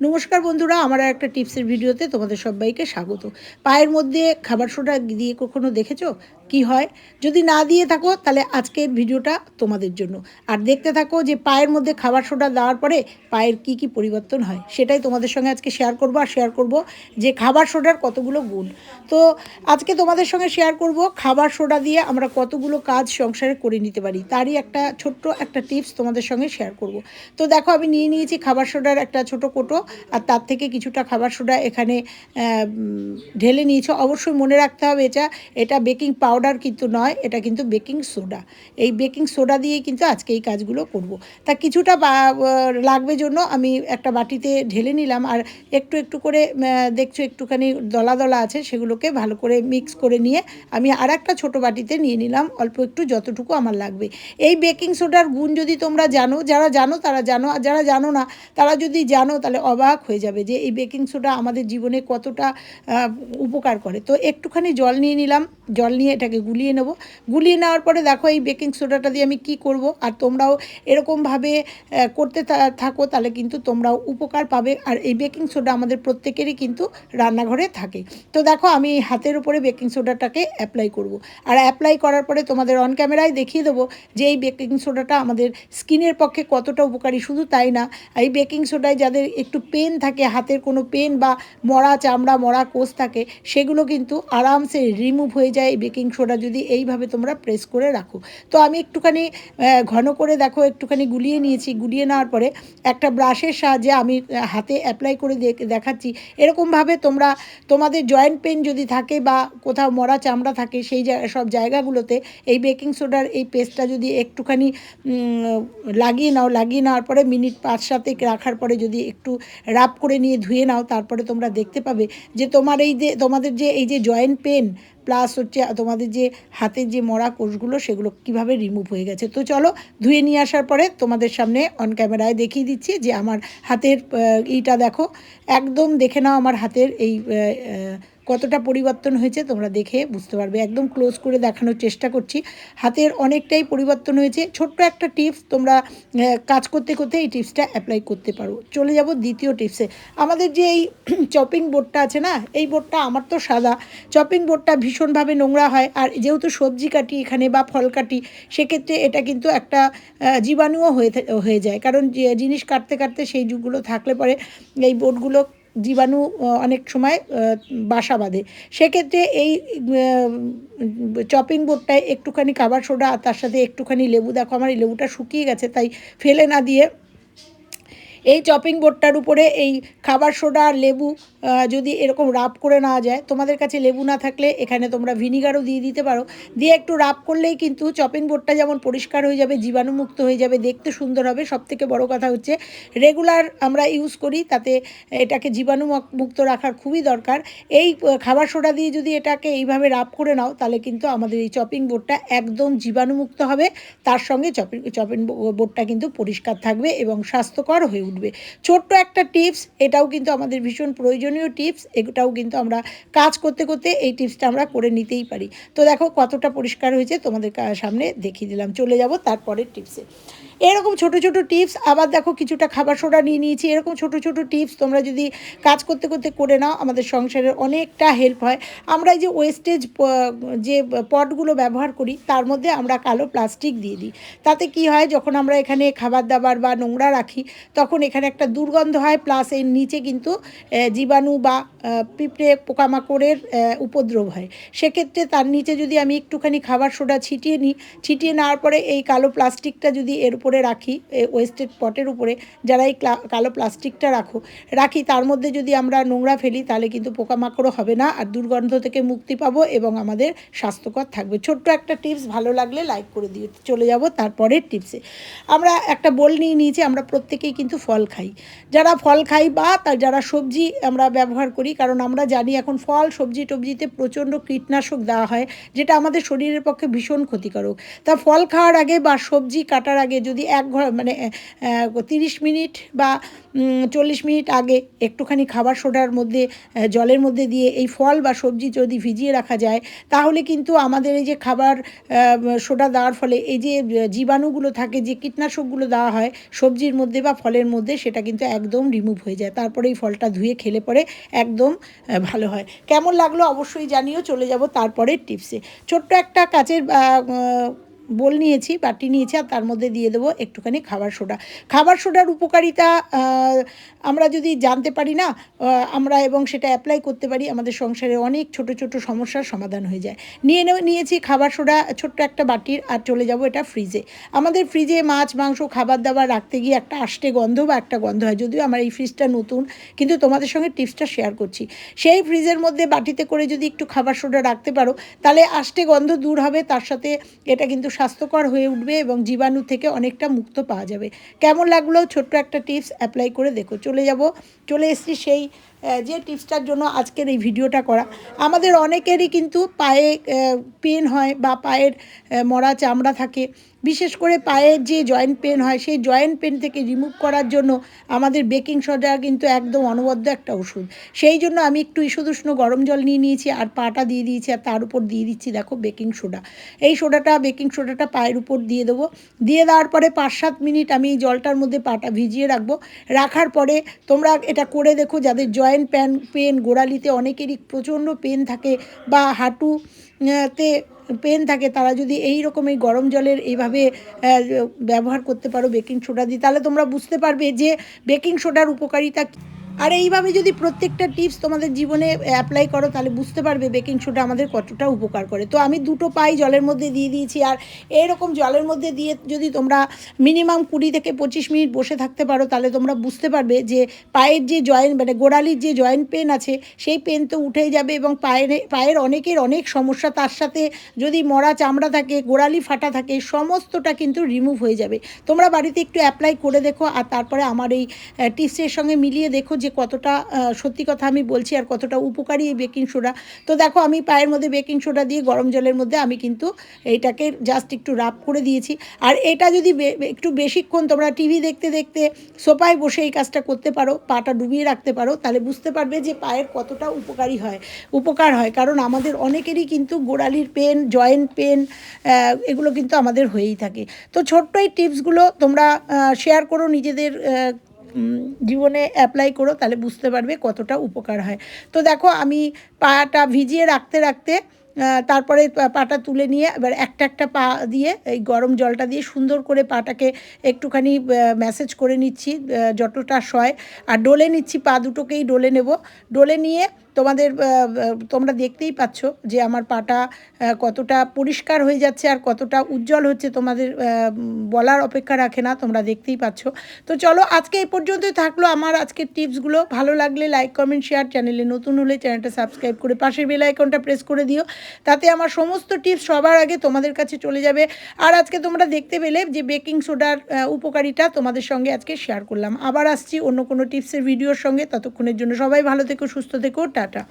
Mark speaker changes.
Speaker 1: নমস্কার বন্ধুরা, আমার একটা টিপসের ভিডিওতে তোমাদের সবাইকে স্বাগত। পায়ের মধ্যে খাবার সোডা দিয়ে কখনো দেখেছ? কি হয়? যদি না দিয়ে থাকো, তাহলে আজকের ভিডিওটা তোমাদের জন্য। আর দেখতে থাকো যে পায়ের মধ্যে খাবার সোডা দেওয়ার পরে পায়ের কি কি পরিবর্তন হয়। সেটাই তোমাদের সঙ্গে আজকে শেয়ার করব আর শেয়ার করব যে খাবার সোডার কতগুলো গুণ। তো আজকে তোমাদের সঙ্গে শেয়ার করব খাবার সোডা দিয়ে আমরা কতগুলো কাজ সংসারে করে নিতে পারি। তারই একটা ছোট্ট একটা টিপস তোমাদের সঙ্গে শেয়ার করব। তো দেখো, আমি নিয়ে নিয়েছি খাবার সোডার একটা ছোট কোটো আর তার থেকে কিছুটা খাবার সোডা এখানে ঢেলে নিয়েছো। অবশ্যই মনে রাখতে হবে এটা। এটা বেকিং পাউডার কিন্তু নয়, এটা কিন্তু বেকিং সোডা। এই বেকিং সোডা দিয়েই কিন্তু আজকে এই কাজগুলো করব। তা কিছুটা লাগবে জন্য আমি একটা বাটিতে ঢেলে নিলাম আর একটু একটু করে দেখছ একটুখানি দলা দলা আছে, সেগুলোকে ভালো করে মিক্স করে নিয়ে আমি আর একটা ছোটো বাটিতে নিয়ে নিলাম, অল্প একটু যতটুকু আমার লাগবে। এই বেকিং সোডার গুণ যদি তোমরা জানো, যারা জানো তারা জানো, আর যারা জানো না তারা যদি জানো তাহলে অবাক হয়ে যাবে যে এই বেকিং সোডা আমাদের জীবনে কতটা উপকার করে। তো একটুখানি জল নিয়ে নিলাম, জল নিয়ে এটাকে গুলিয়ে নেব। গুলিয়ে নেওয়ার পরে দেখো এই বেকিং সোডাটা দিয়ে আমি কি করব? আর তোমরাও এরকমভাবে করতে থাকো, তাহলে কিন্তু তোমরাও উপকার পাবে। আর এই বেকিং সোডা আমাদের প্রত্যেকেরই কিন্তু রান্নাঘরে থাকে। তো দেখো আমি হাতের উপরে বেকিং সোডাটাকে অ্যাপ্লাই করব। আর অ্যাপ্লাই করার পরে তোমাদের অন ক্যামেরায় দেখিয়ে দেবো যে এই বেকিং সোডাটা আমাদের স্কিনের পক্ষে কতটা উপকারী। শুধু তাই না, এই বেকিং সোডায় যাদের একটু পেন থাকে, হাতের কোনো পেন বা মরা চামড়া, মরা কোষ থাকে, সেগুলো কিন্তু আরামসে রিমুভ হয়ে যায় এই বেকিং সোডা যদি এইভাবে তোমরা প্রেস করে রাখো। তো আমি একটুখানি ঘন করে দেখো, একটুখানি গুলিয়ে নিয়েছি। গুলিয়ে নেওয়ার পরে একটা ব্রাশের সাহায্যে আমি হাতে অ্যাপ্লাই করে দেখ- দেখাচ্ছি। এরকমভাবে তোমরা, তোমাদের জয়েন্ট পেন যদি থাকে বা কোথাও মরা চামড়া থাকে, সেই সব জায়গাগুলোতে এই বেকিং সোডার এই পেস্টটা যদি একটুখানি লাগিয়ে নাও, লাগিয়ে নেওয়ার পরে মিনিট পাঁচ সাতেক রাখার পরে যদি একটু রাব করে নিয়ে ধুয়ে নাও, তারপরে তোমরা দেখতে পাবে যে তোমার এই যে, তোমাদের যে এই যে জয়েন্ট পেন প্লাস হচ্ছে তোমাদের যে হাতের যে মরা কোষগুলো, সেগুলো কীভাবে রিমুভ হয়ে গেছে। তো চলো, ধুয়ে নিয়ে আসার পরে তোমাদের সামনে অন ক্যামেরায় দেখিয়ে দিচ্ছি যে আমার হাতের ইটা দেখো। একদম দেখে নাও আমার হাতের এই কতটা পরিবর্তন হয়েছে তোমরা দেখে বুঝতে পারবে। একদম ক্লোজ করে দেখানোর চেষ্টা করছি। হাতের অনেকটাই পরিবর্তন হয়েছে। ছোট্ট একটা টিপস তোমরা কাজ করতে করতে এই টিপসটা অ্যাপ্লাই করতে পারো। চলে যাব দ্বিতীয় টিপসে আমাদের যে এই চপিং বোর্ডটা আছে না, এই বোর্ডটা আমার তো সাদা। চপিং বোর্ডটা ভীষণভাবে নোংরা হয়। আর যেহেতু সবজি কাটি এখানে বা ফল কাটি, সেক্ষেত্রে এটা কিন্তু একটা জীবাণুও হয়ে হয়ে যায়। কারণ জিনিস কাটতে কাটতে সেই যুগগুলো থাকলে পরে এই বোর্ডগুলো জীবাণু অনেক সময় বাসা বাঁধে। সেক্ষেত্রে এই চপিং বোর্ডটায় একটুখানি খাবার সোডা আর তার সাথে একটুখানি লেবু, দেখো আমার এই লেবুটা শুকিয়ে গেছে, তাই ফেলে না দিয়ে এই চপিং বোর্ডটার উপরে এই খাবার সোডা আর লেবু যদি এরকম রাব করে নেওয়া যায়, তোমাদের কাছে লেবু না থাকলে এখানে তোমরা ভিনিগারও দিয়ে দিতে পারো। দিয়ে একটু রাপ করলেই কিন্তু চপিং বোর্ডটা যেমন পরিষ্কার হয়ে যাবে, জীবাণুমুক্ত হয়ে যাবে, দেখতে সুন্দর হবে। সব থেকে বড় কথা হচ্ছে রেগুলার আমরা ইউজ করি, তাতে এটাকে জীবাণু মুক্ত রাখার খুবই দরকার। এই খাবার সোডা দিয়ে যদি এটাকে এইভাবে রাপ করে নাও, তাহলে কিন্তু আমাদের এই চপিং বোর্ডটা একদম জীবাণুমুক্ত হবে। তার সঙ্গে চপিং চপিং বোর্ডটা কিন্তু পরিষ্কার থাকবে এবং স্বাস্থ্যকর হয়ে উঠবে। ছোট্ট একটা টিপস, এটাও কিন্তু আমাদের ভীষণ প্রয়োজনীয় টিপস, এটাও কিন্তু আমরা কাজ করতে করতে এই টিপসটা আমরা করে নিতেই পারি। তো দেখো কতটা পরিষ্কার হয়েছে তোমাদের সামনে দেখিয়ে দিলাম। চলে যাব তারপরের টিপসে। এরকম ছোট ছোট টিপস, আবার দেখো কিছুটা খাবার সোডা নিয়ে নিয়েছি, এরকম ছোট ছোট টিপস তোমরা যদি কাজ করতে করতে করে নাও, আমাদের সংসারের অনেকটা হেল্প হয়। আমরা এই যে ওয়েস্টেজ যে পটগুলো ব্যবহার করি, তার মধ্যে আমরা কালো প্লাস্টিক দিয়ে দিই। তাতে কি হয়, যখন আমরা এখানে খাবার দাবার বা নোংরা রাখি, তখন এখানে একটা দুর্গন্ধ হয় প্লাস এর নিচে কিন্তু জীবাণু বা পিঁপড়ে, পোকামাকড়ের উপদ্রব হয়। সেক্ষেত্রে তার নিচে যদি আমি একটুখানি খাবার সোডা ছিটিয়ে নিই, ছিটিয়ে নেওয়ার পরে এই কালো প্লাস্টিকটা যদি এর উপরে রাখি ওয়েস্টেড পটের উপরে যারা এই কালো প্লাস্টিকটা রাখো, রাখি, তার মধ্যে যদি আমরা নোংরা ফেলি তাহলে কিন্তু পোকামাকড়ও হবে না। আর দুর্গন্ধ থেকে মুক্তি পাবো এবং আমাদের স্বাস্থ্যকর থাকবে। ছোট্ট একটা টিপস ভালো লাগলে লাইক করে দিয়ে চলে যাব তারপরের টিপসে আমরা একটা বোল নিয়ে নিয়েছি, আমরা প্রত্যেকেই কিন্তু ফল খাই। যারা ফল খাই বা তার যারা সবজি আমরা ব্যবহার করি, কারণ আমরা জানি এখন ফল, সবজি, টবজিতে প্রচণ্ড কীটনাশক দেওয়া হয়, যেটা আমাদের শরীরের পক্ষে ভীষণ ক্ষতিকারক। তা ফল খাওয়ার আগে বা সবজি কাটার আগে যদি যদি এক ঘর মানে তিরিশ মিনিট বা চল্লিশ মিনিট আগে একটুখানি খাবার সোডার মধ্যে জলের মধ্যে দিয়ে এই ফল বা সবজি যদি ভিজিয়ে রাখা যায়, তাহলে কিন্তু আমাদের এই যে খাবার সোডা দেওয়ার ফলে এই যে জীবাণুগুলো থাকে, যে কীটনাশকগুলো দেওয়া হয় সবজির মধ্যে বা ফলের মধ্যে, সেটা কিন্তু একদম রিমুভ হয়ে যায়। তারপরে এই ফলটা ধুয়ে খেলে পরে একদম ভালো হয়। কেমন লাগল অবশ্যই জানিও, চলে যাব তারপরের টিপসে। ছোট্ট একটা কাচের বোল নিয়েছি, বাটি নিয়েছি আর তার মধ্যে দিয়ে দেবো একটুখানি খাবার সোডা। খাবার সোডার উপকারিতা আমরা যদি জানতে পারি না আমরা এবং সেটা অ্যাপ্লাই করতে পারি, আমাদের সংসারে অনেক ছোট ছোট সমস্যার সমাধান হয়ে যায়। নিয়ে নিয়েছি খাবার সোডা, ছোট্ট একটা বাটির আর চলে যাব এটা ফ্রিজে আমাদের ফ্রিজে মাছ, মাংস, খাবার দাবার রাখতে গিয়ে একটা আষ্টে গন্ধ বা একটা গন্ধ হয়। যদিও আমার এই ফ্রিজটা নতুন, কিন্তু তোমাদের সঙ্গে টিপসটা শেয়ার করছি। সেই ফ্রিজের মধ্যে বাটিতে করে যদি একটু খাবার সোডা রাখতে পারো, তাহলে আষ্টে গন্ধ দূর হবে, তার সাথে এটা কিন্তু স্বাস্থ্যকর হয়ে উঠবে এবং জীবাণু থেকে অনেকটা মুক্ত পাওয়া যাবে। কেমন লাগল? ছোট্ট একটা টিপস অ্যাপ্লাই করে দেখো। চলে যাব, চলে এসেছি সেই যে টিপসটার জন্য আজকের এই ভিডিওটা করা। আমাদের অনেকেরই কিন্তু পায়ে পেন হয় বা পায়ের মরা চামড়া থাকে। বিশেষ করে পায়ের যে জয়েন্ট পেন হয়, সেই জয়েন্ট পেন থেকে রিমুভ করার জন্য আমাদের বেকিং সোডা কিন্তু একদম অনবদ্য একটা ওষুধ। সেই জন্য আমি একটু ঈষদুষ্ণ গরম জল নিয়ে নিয়েছি আর পাটা দিয়ে দিয়েছি আর তার উপর দিয়ে দিচ্ছি দেখো বেকিং সোডা। এই সোডাটা, বেকিং সোডাটা পায়ের উপর দিয়ে দেবো। দিয়ে দেওয়ার পরে পাঁচ সাত মিনিট আমি এই জলটার মধ্যে পাটা ভিজিয়ে রাখব। রাখার পরে তোমরা এটা করে দেখো যাদের জয়েন্ট প্যান পেন গোড়ালিতে অনেকেরই প্রচণ্ড পেন থাকে বা হাঁটু তে পেন থাকে, তারা যদি এই রকমই গরম জলের এইভাবে ব্যবহার করতে পারো বেকিং সোডা দিয়ে, তাহলে তোমরা বুঝতে পারবে যে বেকিং সোডার উপকারিতা। আর এইভাবে যদি প্রত্যেকটা টিপস তোমাদের জীবনে অ্যাপ্লাই করো, তাহলে বুঝতে পারবে বেকিং সোডা আমাদের কতটা উপকার করে। তো আমি দুটো পাই জলের মধ্যে দিয়ে দিয়েছি, আর এরকম জলের মধ্যে দিয়ে যদি তোমরা মিনিমাম কুড়ি থেকে পঁচিশ মিনিট বসে থাকতে পারো, তাহলে তোমরা বুঝতে পারবে যে পায়ের যে জয়েন্ট মানে গোড়ালির যে জয়েন্ট পেন আছে, সেই পেন তো উঠেই যাবে এবং পায়ের পায়ের অনেকের অনেক সমস্যা, তার সাথে যদি মরা চামড়া থাকে, গোড়ালি ফাটা থাকে, সমস্তটা কিন্তু রিমুভ হয়ে যাবে। তোমরা বাড়িতে একটু অ্যাপ্লাই করে দেখো, আর তারপরে আমার এই টিপসের সঙ্গে মিলিয়ে দেখো যে কতটা সত্যি কথা আমি বলছি আর কতটা উপকারী এই বেকিং সোডা তো দেখো, আমি পায়ের মধ্যে বেকিং সোডা দিয়ে গরম জলের মধ্যে আমি কিন্তু এইটাকে জাস্ট একটু রাব করে দিয়েছি। আর এটা যদি একটু বেশিক্ষণ তোমরা টিভি দেখতে দেখতে সোফায় বসে এই কাজটা করতে পারো, পাটা ডুবিয়ে রাখতে পারো, তাহলে বুঝতে পারবে যে পায়ের কতটা উপকারী হয়, উপকার হয়। কারণ আমাদের অনেকেরই কিন্তু গোড়ালির পেন জয়েন্ট পেন এগুলো কিন্তু আমাদের হয়েই থাকে। তো ছোট্ট এই টিপসগুলো তোমরা শেয়ার করো নিজেদের জীবনে অ্যাপ্লাই করো, তাহলে বুঝতে পারবে কতটা উপকার হয়। তো দেখো, আমি পাটা ভিজিয়ে রাখতে রাখতে তারপরে পাটা তুলে নিয়ে এবার একটা একটা পা দিয়ে এই গরম জলটা দিয়ে সুন্দর করে পাটাকে একটুখানি ম্যাসেজ করে নিচ্ছি যতটা সয়। আর ডলে নিচ্ছি, পা দুটোকেই ডলে নেব। ডলে নিয়ে তোমাদের তোমরা দেখতেই পাচ্ছ যে আমার পাটা কতটা পরিষ্কার হয়ে যাচ্ছে আর কতটা উজ্জ্বল হচ্ছে তোমাদের বলার অপেক্ষা রাখে না, তোমরা দেখতেই পাচ্ছ। তো চলো আজকে এই পর্যন্তই থাকল। আমার আজকের টিপসগুলো ভালো লাগলে লাইক কমেন্ট শেয়ার চ্যানেলে নতুন হলে চ্যানেলটা সাবস্ক্রাইব করে পাশের বেল আইকনটা প্রেস করে দিও। তাতে আমার সমস্ত টিপস সবার আগে তোমাদের কাছে চলে যাবে। আর আজকে তোমরা দেখতে পেলে যে বেকিং সোডার উপকারিতা তোমাদের সঙ্গে আজকে শেয়ার করলাম। আবার আসছি অন্য কোনো টিপসের ভিডিওর সঙ্গে। ততক্ষণের জন্য সবাই ভালো থেকো, সুস্থ থেকো, টাটা।